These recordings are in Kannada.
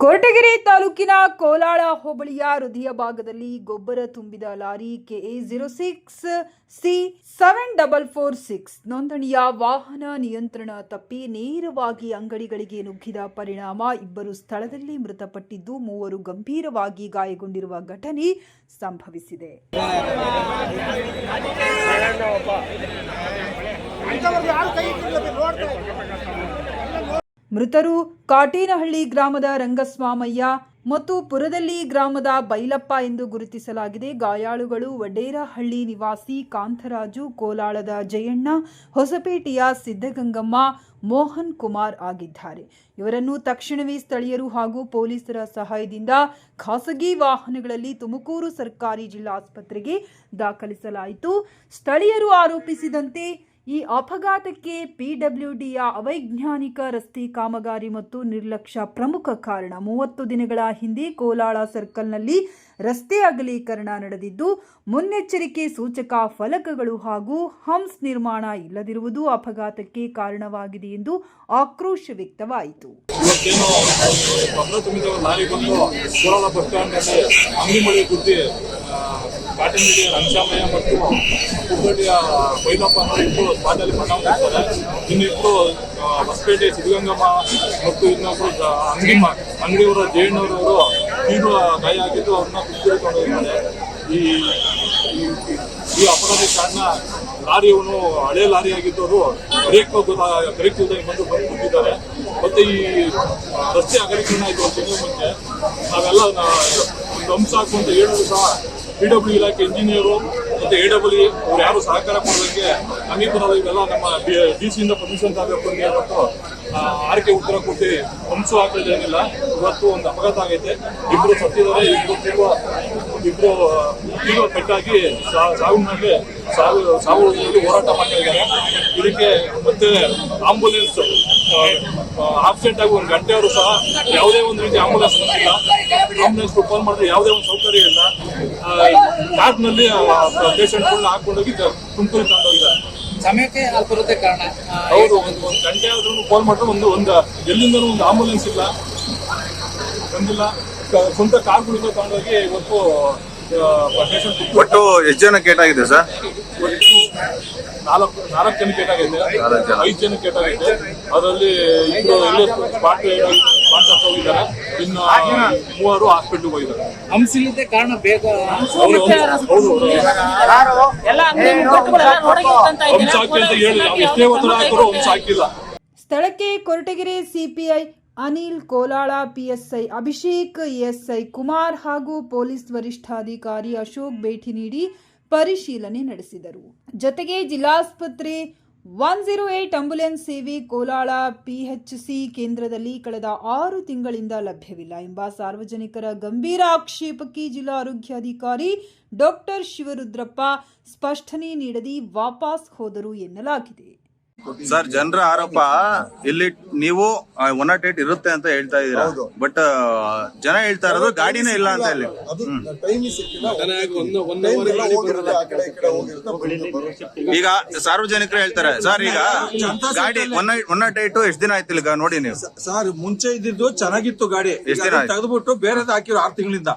ಕೊರಟಗೆರೆ ತಾಲೂಕಿನ ಕೋಲಾಳ ಹೋಬಳಿಯ ಹೃದಯ ಭಾಗದಲ್ಲಿ ಗೊಬ್ಬರ ತುಂಬಿದ lorry KA zero six C seven double four six ನೋಂದಣಿಯ ವಾಹನ ನಿಯಂತ್ರಣ ತಪ್ಪಿ ನೇರವಾಗಿ ಅಂಗಡಿಗಳಿಗೆ ನುಗ್ಗಿದ ಪರಿಣಾಮ ಇಬ್ಬರು ಸ್ಥಳದಲ್ಲಿ ಮೃತಪಟ್ಟಿದ್ದು ಮೂವರು ಗಂಭೀರವಾಗಿ ಗಾಯಗೊಂಡಿರುವ ಘಟನೆ ಸಂಭವಿಸಿದೆ. ಮೃತರು ಕಾಟೇನಹಳ್ಳಿ ಗ್ರಾಮದ ರಂಗಸ್ವಾಮಯ್ಯ ಮತ್ತು ಪುರದಲ್ಲಿ ಗ್ರಾಮದ ಬೈಲಪ್ಪ ಎಂದು ಗುರುತಿಸಲಾಗಿದೆ. ಗಾಯಾಳುಗಳು ವಡೇರಹಳ್ಳಿ ನಿವಾಸಿ ಕಾಂತರಾಜು, ಕೋಲಾಳದ ಜಯಣ್ಣ, ಹೊಸಪೇಟೆಯ ಸಿದ್ದಗಂಗಮ್ಮ ಮೋಹನ್ ಕುಮಾರ್ ಆಗಿದ್ದಾರೆ. ಇವರನ್ನು ತಕ್ಷಣವೇ ಸ್ಥಳೀಯರು ಹಾಗೂ ಪೊಲೀಸರ ಸಹಾಯದಿಂದ ಖಾಸಗಿ ವಾಹನಗಳಲ್ಲಿ ತುಮಕೂರು ಸರ್ಕಾರಿ ಜಿಲ್ಲಾಸ್ಪತ್ರೆಗೆ ದಾಖಲಿಸಲಾಯಿತು. ಸ್ಥಳೀಯರು ಆರೋಪಿಸಿದಂತೆ ಈ ಅಪಘಾತಕ್ಕೆ ಪಿಡಬ್ಲ್ಯೂಡಿಯ ಅವೈಜ್ಞಾನಿಕ ರಸ್ತೆ ಕಾಮಗಾರಿ ಮತ್ತು ನಿರ್ಲಕ್ಷ್ಯ ಪ್ರಮುಖ ಕಾರಣ. ಮೂವತ್ತು ದಿನಗಳ ಹಿಂದೆ ಕೋಲಾಳ ಸರ್ಕಲ್ನಲ್ಲಿ ರಸ್ತೆ ಅಗಲೀಕರಣ ನಡೆದಿದ್ದು, ಮುನ್ನೆಚ್ಚರಿಕೆ ಸೂಚಕ ಫಲಕಗಳು ಹಾಗೂ ಹಂಸ್ ನಿರ್ಮಾಣ ಇಲ್ಲದಿರುವುದು ಅಪಘಾತಕ್ಕೆ ಕಾರಣವಾಗಿದೆ ಎಂದು ಆಕ್ರೋಶ ವ್ಯಕ್ತವಾಯಿತು. ಮತ್ತು ಹುಬ್ಬಳ್ಳಿಯ ಬೈಲಪ್ಪ ಸ್ಪಾಟಲ್ಲಿ ಮರಣ ಇನ್ನಿಬ್ರು ಹೊಸಪೇಟೆ, ಸಿದ್ಧಗಂಗಮ್ಮ ಮತ್ತು ಇನ್ನೊಬ್ರು ಅಂಗಿಮ್ಮ ಅಂಗಡಿಯವರು, ಜಯಣ್ಣವರವರು ತೀವ್ರ ಗಾಯ ಆಗಿದ್ದು ಅವ್ರನ್ನ ಕುತ್ತಿಗೆಕೊಂಡು ಹೋಗಿದ್ದಾರೆ ಈ, ಈ- ಅಪಘಾತಕ್ಕೆ ಕಾರಣ ಲಾರಿಯವನು ಹಳೆ ಲಾರಿ ಆಗಿದ್ದವರು, ಬ್ರೇಕ್ ಇಲ್ಲದೆ ಬಂದು ಬಂದು ಕೊಟ್ಟಿದ್ದಾರೆ ಮತ್ತೆ ಈ ರಸ್ತೆ ಅಗಲೀಕರಣ ಆಯ್ತು ಒಂದು ಮುಂಚೆ. ನಾವೆಲ್ಲ ಒಂದು ಅಂಶ ಹಾಕು ಹೇಳಿದ್ರು ಸಹ ಪಿ ಡಬ್ಲ್ಯೂ ಇಲಾಖೆ ಇಂಜಿನಿಯರು ಮತ್ತು ಎ ಡಬ್ಲ್ಯೂ ಅವ್ರು ಯಾರು ಸಹಕಾರ ಕೊಡೋದಕ್ಕೆ ಅಂಗೀಕಾರ ಇವೆಲ್ಲ ನಮ್ಮ ಡಿ ಸಿಯಿಂದ ಪರ್ಮಿಷನ್ ತಗೋಬೇಕು ಅಂತ ಆ, ಆರ್ಕೆ ಉತ್ತರ ಕೊಟ್ಟು ಹಂಸು ಹಾಕೋದೇನಿಲ್ಲ ಇವತ್ತು ಒಂದು ಅಪಘಾತ ಆಗೈತೆ. ಇಬ್ಬರು ಸತ್ತಿದ್ದಾರೆ ಇಬ್ಬರು ತೀವ್ರ ಇಬ್ಬರು ತೀವ್ರ ಪೆಟ್ಟಾಗಿ ಸಾವಿನ ಸಾವಿನಲ್ಲಿ ಸಾವು ಸಾವು ಹೋರಾಟ ಮಾಡ್ತಿದ್ದಾರೆ. ಇದಕ್ಕೆ ಮತ್ತೆ ಆಂಬುಲೆನ್ಸ್ ಆಬ್ಸೆಂಟ್ ಆಗಿ ಒಂದು ಗಂಟೆಯವರು ಸಹ ಯಾವುದೇ ಒಂದು ರೀತಿ ಆಂಬುಲೆನ್ಸ್ ಬಂದಿಲ್ಲ. ಆಂಬುಲೆನ್ಸ್ ಫೋನ್ ಮಾಡಿದ್ರೆ ಯಾವುದೇ ಒಂದು ಸೌಕರ್ಯ ಇಲ್ಲ. ಕಾರ್ನಲ್ಲಿ ಪೇಷಂಟ್ಗಳನ್ನ ಹಾಕೊಂಡೋಗಿ ತುಮಕೂರು ತಗೊಂಡೋಗಿದ್ದಾರೆ ಸಮಯಕ್ಕೆ ಬರುತ್ತೆ ಕಾರಣ ಅವರು ಹೌದು ಒಂದು ಒಂದು ಗಂಟೆ ಆದ್ರೂ ಫೋನ್ ಮಾಡಿದ್ರೆ ಒಂದು ಒಂದು ಎಲ್ಲಿಂದನೂ ಒಂದು ಆಂಬುಲೆನ್ಸ್ ಇಲ್ಲ. ಬಂದಿಲ್ಲ. ಸ್ವಂತ ಕಾರ್ಗಳಿಂದ ತಗೊಂಡೋಗಿ ಇವತ್ತು ಒಟ್ಟು ಎಷ್ಟು ಜನ ಕೇಟಾಗಿದೆ ಸರ್? ಒಟ್ಟು ನಾಲ್ಕು ನಾಲ್ಕು ಜನ ಕೇಟಾಗಿದೆ. ಐದು ಜನ ಕೇಟಾಗಿದೆ. ಅದರಲ್ಲಿ ಇಬ್ಬರು ಎಲ್ಲೇ ಸ್ಪಾಟ್ ಸ್ಪಾಟ್ ಹೋಗಿದ್ದಾರೆ. ಇನ್ನು ಮೂವರು ಹಾಸ್ಪಿಟ್ಲ್ಗೆ ಹೋಗಿದ್ದಾರೆ. ಹಂಸಿಲ್ಲದೆ ಕಾರಣ ಬೇಗ ಅಂತ ಹಂಸ ಹಾಕಿ ಅಂತ ಹೇಳಿ ನಾವು ಎಷ್ಟೇ ಒತ್ತಡ ಹಾಕಿದ್ರು ಹಂಸ ಹಾಕಿಲ್ಲ. ಸ್ಥಳಕ್ಕೆ Koratagere CPI Anil Kolala, PSI Abhishek ASI Kumar ಹಾಗೂ ಪೊಲೀಸ್ ವರಿಷ್ಠಾಧಿಕಾರಿ ಅಶೋಕ್ ಭೇಟಿ ನೀಡಿ ಪರಿಶೀಲನೆ ನಡೆಸಿದರು. ಜೊತೆಗೆ ಜಿಲ್ಲಾಸ್ಪತ್ರೆ ಒನ್ ಜೀರೋ ಏಟ್ ಆಂಬ್ಯುಲೆನ್ಸ್ ಸೇವೆ ಕೋಲಾಳ ಪಿಎಚ್ಸಿ ಕೇಂದ್ರದಲ್ಲಿ ಕಳೆದ ಆರು ತಿಂಗಳಿಂದ ಲಭ್ಯವಿಲ್ಲ ಎಂಬ ಸಾರ್ವಜನಿಕರ ಗಂಭೀರ ಆಕ್ಷೇಪಕ್ಕೆ ಜಿಲ್ಲಾ ಆರೋಗ್ಯಾಧಿಕಾರಿ ಡಾಕ್ಟರ್ ಶಿವರುದ್ರಪ್ಪ ಸ್ಪಷ್ಟನೆ ನೀಡದೆ ವಾಪಸ್ ಹೋದರು ಎನ್ನಲಾಗಿದೆ. ಸರ್ ಜನರ ಆರೋಪ ಇಲ್ಲಿ ನೀವು ಒನ್ ನಾಟ್ ಏಟ್ ಇರುತ್ತೆ ಅಂತ ಹೇಳ್ತಾ ಇದೀರಾ ಬಟ್ ಜನ ಹೇಳ್ತಾ ಇರೋದು ಗಾಡಿನೇ ಇಲ್ಲ ಅಂತ ಹೇಳಿ. ಅದು ಟೈಮಿಂಗ್ ಸಿಕ್ಕಿಲ್ಲ Time ಎಲ್ಲ ಹೋಗಿರುತ್ತೆ, ಆ ಕಡೆ ಈ ಕಡೆ ಹೋಗಿರುತ್ತೆ, ಬರುತ್ತೆ. ಈಗ ಸಾರ್ವಜನಿಕರು ಹೇಳ್ತಾರೆ ಸರ್ ಈಗ ಗಾಡಿ ಒನ್ ಒನ್ ನಾಟ್ ಏಟ್ ಎಷ್ಟು ದಿನ ಆಯ್ತು ಈಗ? ನೋಡಿ ನೀವು. ಸರ್ ಮುಂಚೆ ಇದ್ದಿದ್ದು ಚೆನ್ನಾಗಿತ್ತು ಗಾಡಿ. ಎಷ್ಟ್ ದಿನ ಆಯ್ತು? ತೆಗೆದ್ಬಿಟ್ಟು ಬೇರೆದ್ ಹಾಕಿರೋ ಆರ್ ತಿಂಗಳಿಂದ.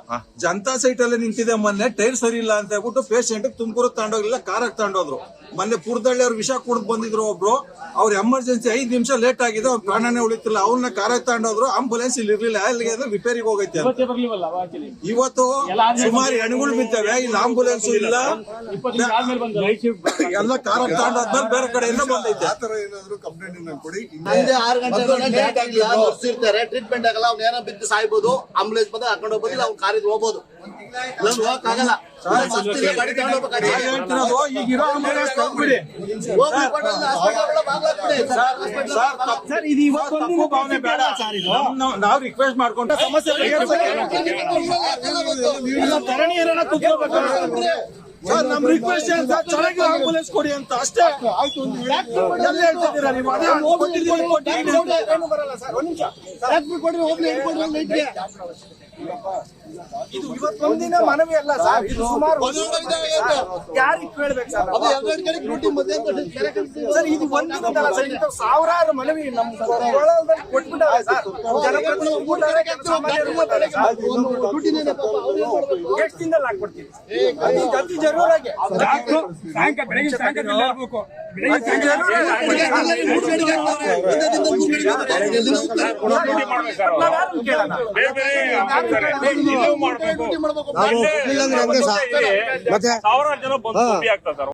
ಜನತಾ ಸೈಟ್ ಅಲ್ಲಿ ನಿಂತಿದೆ ಮೊನ್ನೆ ಟೈರ್ ಸರಿ ಇಲ್ಲ ಅಂತ ಹೇಳ್ಬಿಟ್ಟು ಪೇಷಂಟ್ ತುಮಕೂರು ತಗೊಂಡೋಗಿಲ್ಲ ಕಾರ್ ತಗೊಂಡೋದ್ರು. ಮೊನ್ನೆ ಪುರದಳ್ಳಿ ಅವ್ರು ವಿಷ ಕುಡ್ದು ಬಂದಿದ್ರು ಒಬ್ರು. ಅವ್ರ ಎಮರ್ಜೆನ್ಸಿ ಐದ್ ನಿಮಿಷ ಲೇಟ್ ಆಗಿದೆ ಅವ್ರ ಪ್ರಾಣನೇ ಉಳಿತಿಲ್ಲ ಅವ್ರನ್ನ ಕಾರ ತಗೊಂಡೋದ್ರು ಆಂಬುಲೆನ್ಸ್ ಇಲ್ಲಿ ಇರ್ಲಿಲ್ಲ ಅಲ್ಲಿಗೆ ಅಂದ್ರೆ ರಿಪೇರಿಗೆ ಹೋಗೈತೆ ಇವತ್ತು ಸುಮಾರು ಹೆಣ್ಗಳು ಬಿದ್ದಾವೆ ಇಲ್ಲಿ ಆಂಬುಲೆನ್ಸ್ ಇಲ್ಲ. ಎಲ್ಲ ಕಾರ ತಗೊಂಡಾದ್ಮೇಲೆ ಬೇರೆ ಕಡೆಯಿಂದ ಬಂದೈತೆ. ಆತರ ಏನಾದ್ರು ಕಂಪ್ಲೇಂಟ್ ನಂಗೆ ಕೊಡಿ. ಸಂಜೆ ಆರು ಗಂಟೆ ಲೇಟ್ late ಆಗಿಲ್ಲ ಇರ್ತಾರೆ ಟ್ರೀಟ್ಮೆಂಟ್ ಆಗಲ್ಲ ಅವ್ನ ಏನೋ ಬಿದ್ದು ಸಾಯ್ಬೋದು ಆಂಬುಲೆನ್ಸ್ ಬಂದ್ರೆ ಹಾಕೊಂಡು ಹೋಗ್ಬೋದು ಅವ್ನ ಕಾರಿಗೆ ಹೋಗ್ಬೋದು. ಇಲ್ಲ ನಾವ್- ನಾವ್ ರಿಕ್ವೆಸ್ಟ್ ಮಾಡ್ಕೊಂಡ ಸಮಸ್ಯೆ. ಸರ್ ನಮ್ ರಿಕ್ವೆಸ್ಟ್ ಸರ್ ಚೆನ್ನಾಗಿರೋ ಆಂಬುಲೆನ್ಸ್ ಕೊಡಿ ಅಂತ ಅಷ್ಟೇ ಎಲ್ಲ ಹೇಳ್ತಿದ್ದೀರಾ ನೀವು ಅದೇ ಕೊಟ್ಟಿದ್ದೀರಿ, ಕೊಟ್ಟಿದ್ದೀರಿ ಅಂತ. ಬರಲ್ಲ ಸರ್ ಒಂದ್ ನಿಮಿಷ ಕೊಡ್ರಿ ಹೋಗ್ಲಿ ಕೊಡ್ರಿ ಇದು ಇವತ್ತೊಂದಿನ ಮನವಿ ಅಲ್ಲ ಸರ್. ಇದು ಸುಮಾರು. ಯಾರಿಗೆ ಕೇಳ್ಬೇಕು ಸರ್? ಸರ್ ಇದು ಒಂದಿನದಲ್ಲ ಸರ್. ಇದು ಸಾವಿರಾರು ಮನವಿ ನಮ್ಮ ಕೊಳದಲ್ಲಿ ಕೊಟ್ಬಿಟ್ಟಾರೆ ಸರ್. ಜನಪ್ರತಿನಿಧಿ? ಎಷ್ಟು ದಿನದಲ್ಲಿ ಹಾಕ್ಬಿಡ್ತೀವಿ ಅತಿ ಜರೂರಾಗಿ. ಎಲ್ಲರಿಗೂ ಮಾಡ್ಬೇಕು ಮತ್ತೆ ಸಾವಿರಾರು ಜನ ಬಂದು ಆಗ್ತಾರೆ